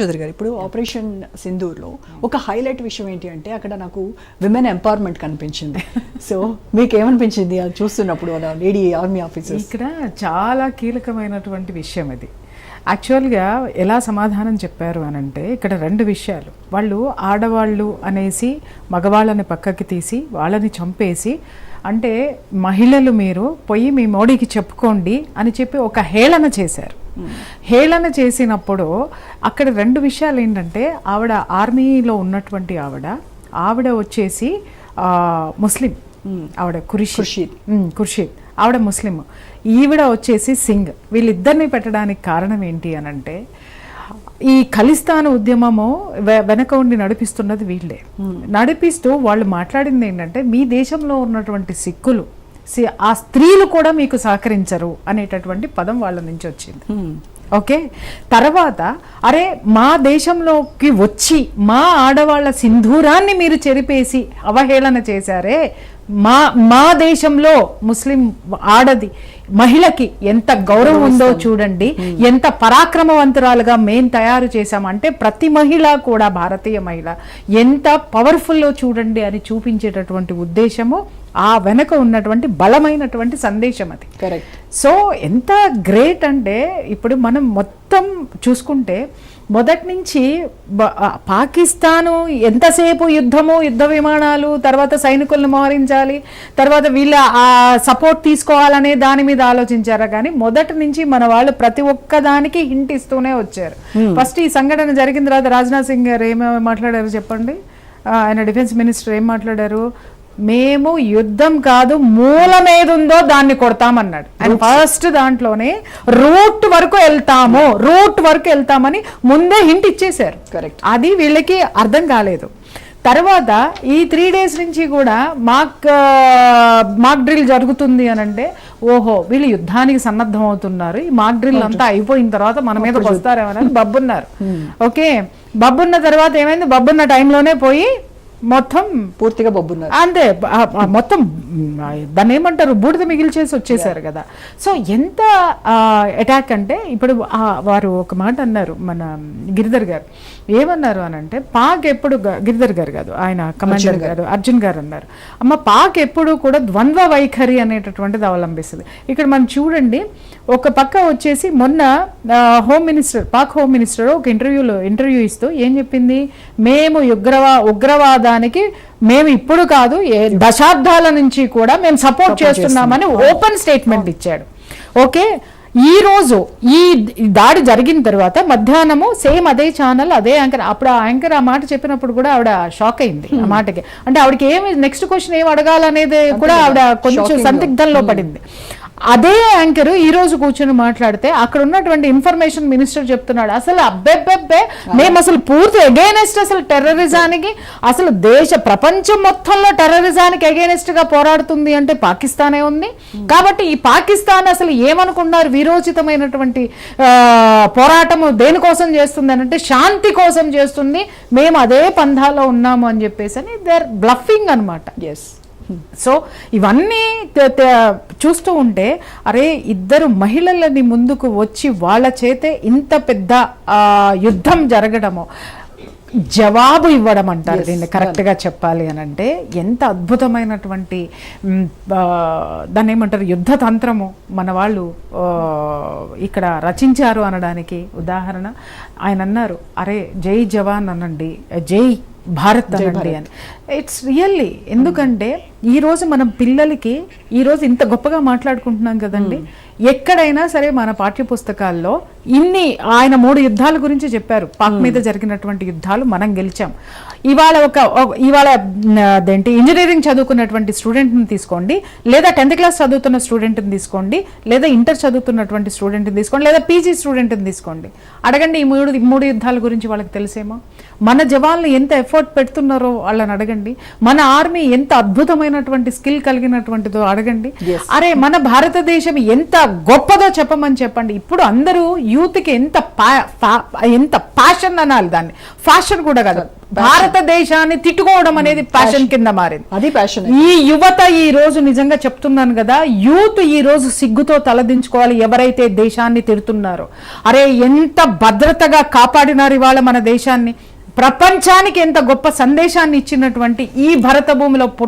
చౌదరి గారు ఇప్పుడు ఆపరేషన్ సింధూర్లో ఒక హైలైట్ విషయం ఏంటి అంటే అక్కడ నాకు విమెన్ ఎంపవర్మెంట్ కనిపించింది. సో మీకు ఏమనిపించింది అది చూస్తున్నప్పుడు అలా లేడీ ఆర్మీ ఆఫీసర్స్? ఇక్కడ చాలా కీలకమైనటువంటి విషయం ఇది. యాక్చువల్గా ఎలా సమాధానం చెప్పారు అని అంటే ఇక్కడ రెండు విషయాలు. వాళ్ళు ఆడవాళ్ళు అనేసి మగవాళ్ళని పక్కకి తీసి వాళ్ళని చంపేసి అంటే మహిళలు మీరు పోయి మీ మోడీకి చెప్పుకోండి అని చెప్పి ఒక హేళన చేశారు. హేళన చేసినప్పుడు అక్కడ రెండు విషయాలు ఏంటంటే ఆవిడ ఆర్మీలో ఉన్నటువంటి ఆవిడ ఆవిడ వచ్చేసి ముస్లిం. ఆవిడ ఖుర్షీద్. ఖుర్షీద్ ఆవిడ ముస్లిం. ఈవిడ వచ్చేసి సింగ్. వీళ్ళిద్దరిని పెట్టడానికి కారణం ఏంటి అని అంటే ఈ ఖలిస్తాన్ ఉద్యమము వెనక ఉండి నడిపిస్తున్నది వీళ్ళే. నడిపిస్తూ వాళ్ళు మాట్లాడింది ఏంటంటే మీ దేశంలో ఉన్నటువంటి సిక్కులు ఆ స్త్రీలు కూడా మీకు సహకరించరు అనేటటువంటి పదం వాళ్ళ నుంచి వచ్చింది. ఓకే? తర్వాత అరే మా దేశంలోకి వచ్చి మా ఆడవాళ్ళ సింధూరాన్ని మీరు చెరిపేసి అవహేళన చేశారే మా మా దేశంలో ముస్లిం ఆడది మహిళకి ఎంత గౌరవం ఉందో చూడండి ఎంత పరాక్రమవంతురాలుగా మేం తయారు చేశామంటే ప్రతి మహిళ కూడా భారతీయ మహిళ ఎంత పవర్ఫుల్లో చూడండి అని చూపించేటటువంటి ఉద్దేశము ఆ వెనక ఉన్నటువంటి బలమైనటువంటి సందేశం అది. కరెక్ట్ సో ఎంత గ్రేట్ అంటే ఇప్పుడు మనం మొత్తం చూసుకుంటే మొదటి నుంచి పాకిస్తాను ఎంతసేపు యుద్ధము యుద్ధ విమానాలు తర్వాత సైనికులను మోహరించాలి తర్వాత వీళ్ళ ఆ సపోర్ట్ తీసుకోవాలనే దాని మీద ఆలోచించారా? కానీ మొదటి నుంచి మన వాళ్ళు ప్రతి ఒక్క దానికి హింట్ ఇస్తూనే వచ్చారు. ఫస్ట్ ఈ సంఘటన జరిగిన తర్వాత రాజ్నాథ్ సింగ్ గారు ఏమేమి మాట్లాడారు చెప్పండి? ఆయన డిఫెన్స్ మినిస్టర్ ఏం మాట్లాడారు? మేము యుద్ధం కాదు మూలం ఏదుందో దాన్ని కొడతామన్నాడు. అండ్ ఫస్ట్ దాంట్లోనే రూట్ వరకు వెళ్తాము రూట్ వరకు వెళ్తామని ముందే హింట్ ఇచ్చేశారు. Correct. అది వీళ్ళకి అర్థం కాలేదు. తర్వాత ఈ త్రీ డేస్ నుంచి కూడా మాక్ మాక్ డ్రిల్ జరుగుతుంది అని అంటే ఓహో వీళ్ళు యుద్ధానికి సన్నద్ధం అవుతున్నారు. ఈ మాక్ డ్రిల్ అంతా అయిపోయిన తర్వాత మన మీదకి వస్తారేమని బబ్బున్నారు. ఓకే బబ్బున్న తర్వాత ఏమైంది? బబ్బున్న టైంలోనే పోయి మొత్తం పూర్తిగా బొబ్బున్నారు. అంతే మొత్తం దాన్ని ఏమంటారు? బూడిద మిగిల్చేసి వచ్చేసారు కదా. సో ఎంత అటాక్ అంటే ఇప్పుడు వారు ఒక మాట అన్నారు మన గిరిధర్ గారు. ఏమన్నారు అని అంటే పాక్ ఎప్పుడు గిరిధర్ గారు కాదు ఆయన కమాండర్ గారు అర్జున్ గారు అన్నారు. అమ్మ పాక్ ఎప్పుడు కూడా ద్వంద్వ వైఖరి అనేటటువంటిది అవలంబిస్తుంది. ఇక్కడ మనం చూడండి ఒక పక్క వచ్చేసి మొన్న home minister Pak home minister ఒక ఇంటర్వ్యూలో ఇంటర్వ్యూ ఇస్తూ ఏం చెప్పింది? మేము ఉగ్రవా ఉగ్రవాదానికి మేము ఇప్పుడు కాదు ఏ దశాబ్దాల నుంచి కూడా మేము సపోర్ట్ చేస్తున్నామని ఓపెన్ స్టేట్మెంట్ ఇచ్చాడు. ఓకే? ఈ రోజు ఈ దాడి జరిగిన తర్వాత మధ్యాహ్నము సేమ్ అదే ఛానల్ అదే యాంకర్ అప్పుడు ఆ యాంకర్ ఆ మాట చెప్పినప్పుడు కూడా ఆవిడ షాక్ అయింది ఆ మాటకి. అంటే ఆవిడకి ఏమి నెక్స్ట్ క్వశ్చన్ ఏం అడగాలనేది కూడా ఆవిడ కొంచెం. సందిగ్ధంలో పడింది. అదే యాంకర్ ఈ రోజు కూర్చొని మాట్లాడితే అక్కడ ఉన్నటువంటి ఇన్ఫర్మేషన్ మినిస్టర్ చెప్తున్నాడు. అసలు అబ్బెబ్బెబ్బే మేము అసలు పూర్తి అగైనెస్ట్ అసలు టెర్రరిజానికి అసలు దేశ ప్రపంచం మొత్తంలో టెర్రరిజానికి అగైనెస్ట్గా పోరాడుతుంది అంటే పాకిస్తానే ఉంది. కాబట్టి ఈ పాకిస్తాన్ అసలు ఏమనుకున్నారు? వీరోచితమైనటువంటి పోరాటము దేనికోసం చేస్తుంది అని అంటే శాంతి కోసం చేస్తుంది. మేము అదే పంధాలో ఉన్నాము అని చెప్పేసి అని దే ఆర్ బ్లఫింగ్ అనమాట ఎస్ సో ఇవన్నీ చూస్తూ ఉంటే అరే ఇద్దరు మహిళలని ముందుకు వచ్చి వాళ్ళ చేతే ఇంత పెద్ద యుద్ధం జరగడము. జవాబు ఇవ్వడం అంటారు దీన్ని కరెక్ట్గా చెప్పాలి అని అంటే ఎంత అద్భుతమైనటువంటి దాన్ని ఏమంటారు యుద్ధ తంత్రము మన వాళ్ళు ఇక్కడ రచించారు అనడానికి ఉదాహరణ. ఆయన అన్నారు అరే జై జవాన్ అనండి జై భారత్ అనండి అని. ఇట్స్ రియల్లీ ఎందుకంటే ఈ రోజు మనం పిల్లలకి ఈ రోజు ఇంత గొప్పగా మాట్లాడుకుంటున్నాం కదండి. ఎక్కడైనా సరే మన పాఠ్య పుస్తకాల్లో ఇన్ని ఆయన మూడు యుద్ధాల గురించి చెప్పారు. పాక్ మీద జరిగినటువంటి యుద్ధాలు మనం గెలిచాం. ఇవాళ ఒక ఇవాళ అదేంటి ఇంజనీరింగ్ చదువుకున్నటువంటి స్టూడెంట్ని తీసుకోండి లేదా టెన్త్ క్లాస్ చదువుతున్న స్టూడెంట్ని తీసుకోండి లేదా ఇంటర్ చదువుతున్నటువంటి స్టూడెంట్ని తీసుకోండి లేదా పీజీ స్టూడెంట్ని తీసుకోండి. అడగండి ఈ మూడు మూడు యుద్ధాల గురించి వాళ్ళకి తెలిసేమో? మన జవాన్లు ఎంత ఎఫర్ట్ పెడుతున్నారో వాళ్ళని అడగండి. మన ఆర్మీ ఎంత అద్భుతమైనటువంటి స్కిల్ కలిగినటువంటిదో అడగండి. అరే మన భారతదేశం ఎంత గొప్పదో చెప్పమని చెప్పండి. ఇప్పుడు అందరూ యూత్కి ఎంత ఎంత ప్యాషన్ అనాలి దాన్ని. ఫ్యాషన్ కూడా కాదు. భారతదేశాన్ని తిట్టుకోవడం అనేది ప్యాషన్ కింద మారింది. అది ప్యాషన్ ఈ యువత ఈ రోజు నిజంగా చెప్తున్నాను కదా యూత్ ఈ రోజు సిగ్గుతో తలదించుకోవాలి ఎవరైతే దేశాన్ని తిడుతున్నారో. అరే ఎంత భద్రతగా కాపాడినారు ఇవాళ మన దేశాన్ని. ప్రపంచానికి ఎంత గొప్ప సందేశాన్ని ఇచ్చినటువంటి ఈ భరత భూమిలో పుట్ట